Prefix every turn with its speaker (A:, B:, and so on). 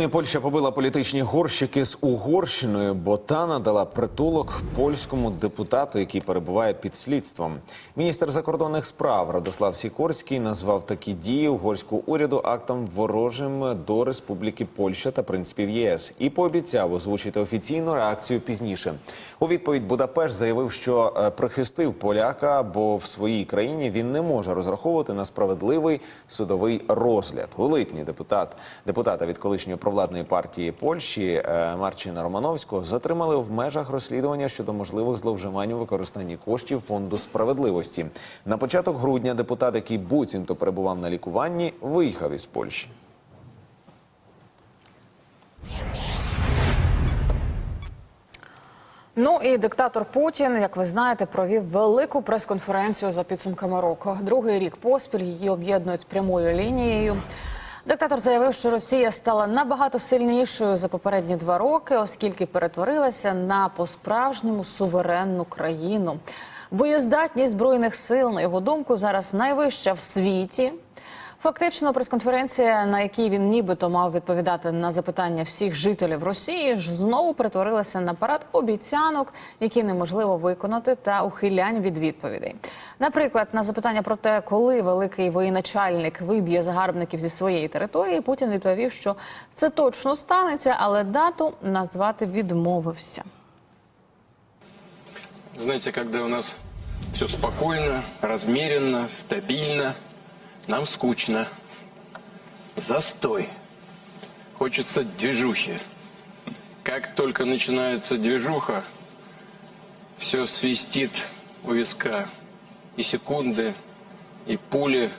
A: Ну і Польща побила політичні горщики з Угорщиною, бо та надала притулок польському депутату, який перебуває під слідством. Міністр закордонних справ Радослав Сікорський назвав такі дії угорського уряду актом ворожим до Республіки Польща та принципів ЄС і пообіцяв озвучити офіційну реакцію пізніше. У відповідь Будапешт заявив, що е, прихистив поляка, бо в своїй країні він не може розраховувати на справедливий судовий розгляд. У липні депутат депутата від колишньої провладної партії Польщі е, Марчина Романовського затримали в межах розслідування щодо можливих зловживань у використанні коштів фонду справедливості. На початок грудня депутат, який буцімто перебував на лікуванні, виїхав із Польщі.
B: Ну і диктатор Путін, як ви знаєте, провів велику прес-конференцію за підсумками року. Другий рік поспіль її об'єднують з прямою лінією. Диктатор заявив, що Росія стала набагато сильнішою за попередні два роки, оскільки перетворилася на по-справжньому суверенну країну. Боєздатність збройних сил, на його думку, зараз найвища в світі. Фактично, прес-конференція, на якій він нібито мав відповідати на запитання всіх жителів Росії, ж знову перетворилася на парад обіцянок, які неможливо виконати, та ухилянь від відповідей. Наприклад, на запитання про те, коли великий воєначальник виб'є загарбників зі своєї території, Путін відповів, що це точно станеться, але дату назвати відмовився.
C: Знаете, когда у нас все спокойно, размеренно, стабильно, нам скучно. Застой. Хочется движухи. Как только начинается движуха, все свистит у виска. И секунды, и пули